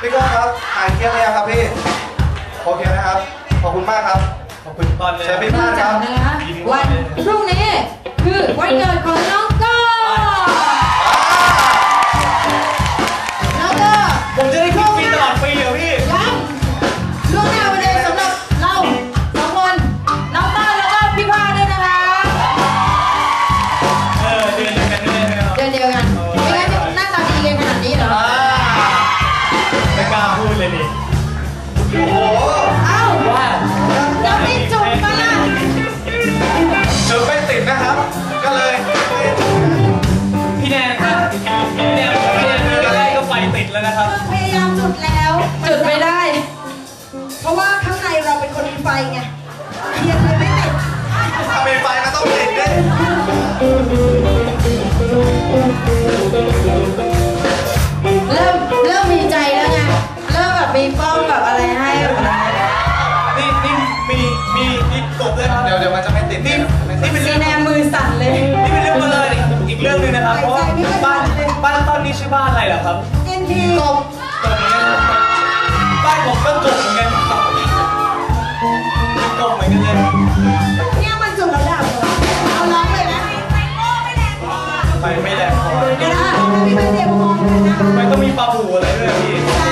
พี่ก้องครับหายเครียดเลยงครับพี่ โอเคนะครับ ขอบคุณมากครับ ขอบคุณตอนเลยเชิญพี่พาดครับ นะคะวันพรุ่งนี้คือวันเกิดของน้องก้องแล้วก็ผมจะได้ขึ้นปีตลอด เลยดิโอ้โหเอ้าว่ายังไม่จุดมาล่ะจุดไม่ติดนะครับ ก็เลยไม่ได้จุดนะพี่แนนครับพี่แนนพี่แนนพี่ใกล้ๆก็ไฟติดแล้วนะครับ พยายามจุดแล้ว จุดไม่ได้ เพราะว่าข้างในเราเป็นคนมีไฟไงเทียนเลยไม่ติดถ้ามีไฟมันต้องติดด้วย บตอนนี้บ้านผมก็กบเหมือนกันครับเป็นกบเหมือนกันเลยเนี่ยมันจุดแล้วดับเลยเอาร้องเลยนะไฟไม่แรงพอเดี๋ยวนะพี่ไม่เตรียมพร้อมเลยนะไม่ต้องมีปลาบูอะไรด้วยพี่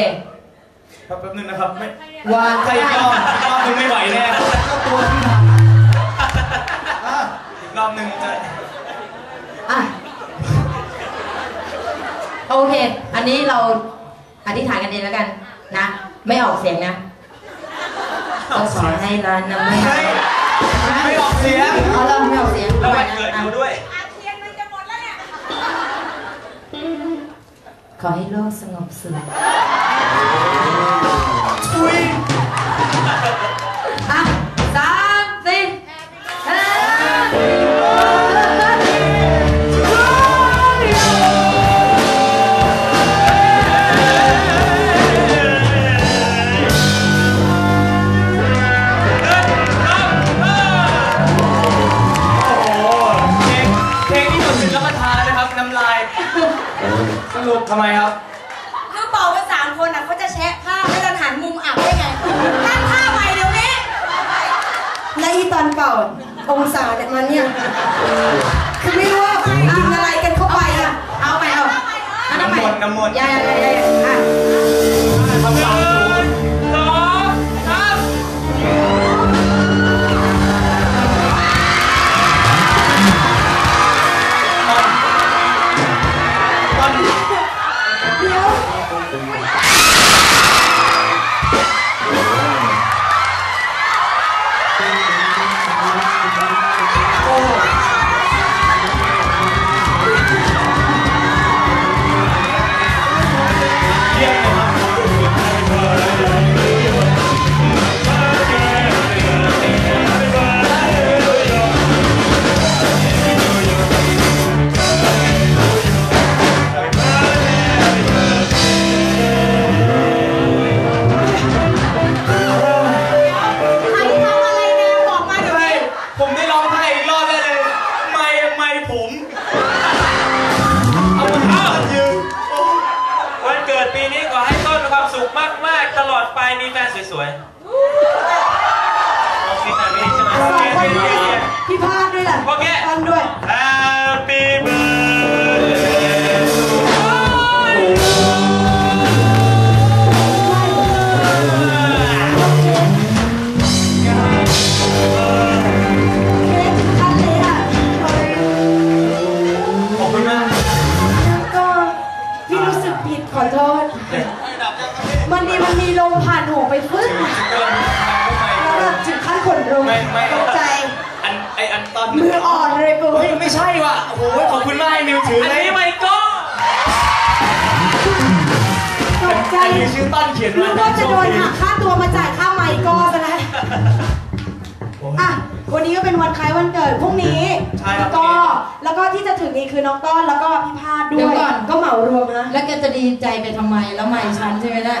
โอเคแป๊บนึงนะครับไม่วันใครยอมรอบนึงไม่ไหวแน่ก็ตัวพี่ทำอะอีกรอบนึงจะอะโอเค อันนี้เราอธิษฐานกันเองแล้วกันนะ ไม่ออกเสียงนะก็ขอให้ร้านน้ำไม่ไม่ไม่ออกเสียงเอาเราไม่ออกเสียงแล้ววันเกิดอยู่ด้วยขอให้โลกสงบสุข อุ้ยอะสามสี่ Happy birthday to you โอ้โหเพลงเพลงที่หมดสิทธิ์รับประทานนะครับน้ำลายสรุปทำไมครับคือเป่าไปสาม คนอะเขาจะแชะผ้าไม่จะหันมุมอับได้ไงตั้งผ้าใหม่เดี๋ยวนี้และอีตอนเป่าองศาเนี่ยมันเนี่ยคือไม่รู้ว่ากินอะไรกันเข้าไปอะเอาไปเอาอันนั้นไปน้ำมนต์น้ำมนต์ยายยายยาย มีแฟนสวยๆโอเคแต่ไม่ใช่ไหมสองคนโอด้วยเคพี่พาดด้วยแหละโอเค ฟังด้วย Happy birthday ไปฟึ้งถึงเกินทางเข้าไปแล้วแบบถึงขั้นขนลุกไม่ไม่ตกใจ อันไออันตอนมืออ่อนเลยกูเฮ้ยไม่ใช่ว่ะโอ้โหขอบคุณมากไอ้มิวถืออันเลยนี้ไม่ก็ตกใจอันนี้ชื่อต้นเขียนรู้ไว้ว่าจะโดนหักค่าตัวมาจ่ายค่าไมค์ก็ซะแล้วอะวันนี้ก็เป็นวันคล้ายวันเกิดพรุ่งนี้ ใช่ครับแล้วก็ แล้วก็ที่จะถึงนี้คือน้องต้นแล้วก็พี่พาดด้เดี๋วยยว ก่อนก็เหมารวมนะแล้วแกจะดีใจไปทำไมแล้วไม่ฉันใช่ไหมล่ะ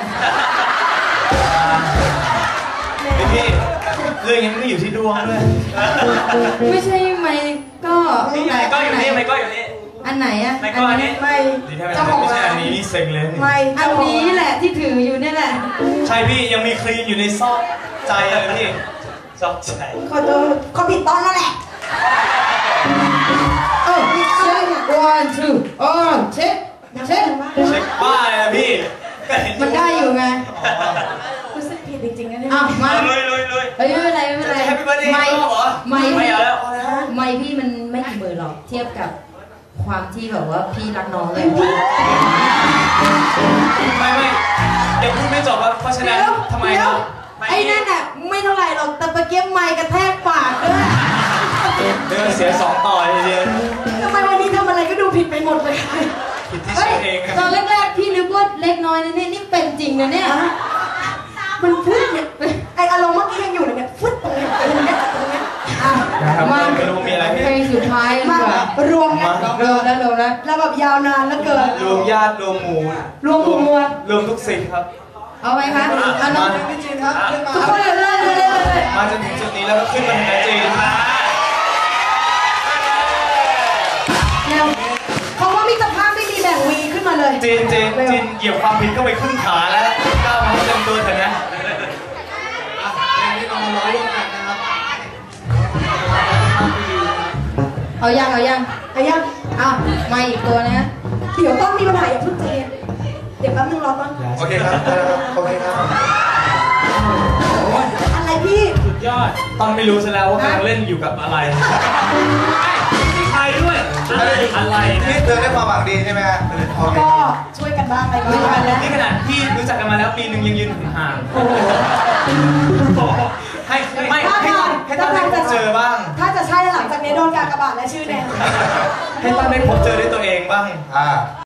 พี่พี่เรื่องยังไม่ได้อยู่ที่ดวงด้วยไม่ใช่ไม่ก็นี่ไม่ก็อยู่นี่ไม่ก็อยู่นี่อันไหนอะไม่ก็อันนี้ไม่ดีแท้เจ้าของไม่ใช่ร้านอันนี้นี่เซ็งเลยไม่อันนี้แหละที่ถืออยู่เนี่ยแหละ ใช่พี่ยังมีคลีนอยู่ในซอกใจเลยพี่ซอกใจขอโทษเขาผิดต้นแล้วแหละโอ้เช็ค one two โอ้เช็คเช็คเช็คบ้าเลยนะพี่ก็เห็มันได้อยู่ไงรู้สึกผิดจริงๆนะเนี่ยอ้าวมาลุยลุยลุยเฮ้ยไม่เป็นไรไม่เป็นไรจะ Happy Birthday ไม่อีกรอบเหรอไม่ไม่เอาแล้วไม่พี่มันไม่กี่หมื่นหรอกเทียบกับความที่แบบว่าพี่รักน้องเลยไม่ไม่เดี๋ยวพูดไม่จบครับเพราะฉะนั้นเดี๋ยวทำไมเดี๋คยรัวบไอ้นั่นน่ะไม่เท่าไหร่หรอกแต่เมื่อกี้ไมค์กระแทกปากด้วยเดินเสียสองต่อเลยเดียวทำไมวันนี้ทำอะไรก็ดู ผิดไปหมดเลยผิดที่เฮ้เช็ยคเองครับตอนแรกๆพี่นึกว่าเล็กน้อยนะเนี่ยนี่เป็นจริงนะเนี่ย มันฟึดเนี่ยไออารมณ์เมื่อกี้ยังอยู่เลยเนี่ยฟึดตรงเนี้ยตรงเนี้ยตรงเนี้ยอะนะครับมา ไม่รู้มีอะไรพี่เพลงสุดท้ายดีมากว่ารวมกันเร็วแล้วเร็วแล้วแล้วแบบยาวนานแล้วเกิน รวมญาติรวมหมู่รวมหมู่มวล รวมทุกสิ่งครับ เอาไหมคะเอาน้องพี่จีนครับขึ้นมาทุกคนเลยเลยเลยเลยเลยมาจนถึงจุดนี้แล้วก็ขึ้นมาถึงแม่จีนครับ ขึ้นมาเลยจีนจีนจีนเหยียบความผิดเข้าไปครึ่งขาแล้วก้าวมาให้เต็มตัวเถอะนะเพลงที่เรามาร้องร่วมกันนะครับเอายังเอายังไอ้ยังอ้าวมาอีกตัวนะ เดี๋ยวต้องมีปัญหาอย่าเพิ่งเจนเดี๋ยวแป๊บนึงรอต้นโอเคครับได้แล้วครับโอเคครับอะไรพี่ สุดยอดตอนไม่รู้ซะแล้วว่ากำลังเล่นอยู่กับอะไรมีใครด้วย อะไรอะไรนี่นะเธอได้ความหวังดีใช่ไหมฮะโอเคก็ช่วยกันบ้างอะไรบ้างแล้วนี่ขนาดพี่รู้จักกันมาแล้วปีหนึ่งยังยืนห่างโอ้โหๆให้ไม่ถ้าให้ทางให้ต้นได้พบเจอบ้าง ถ้าจะใช่หลังจากนี้โดนกากบาทและชื่อแน่ให้ต้นได้พบเจอด้วยตัวเองบ้างอ่า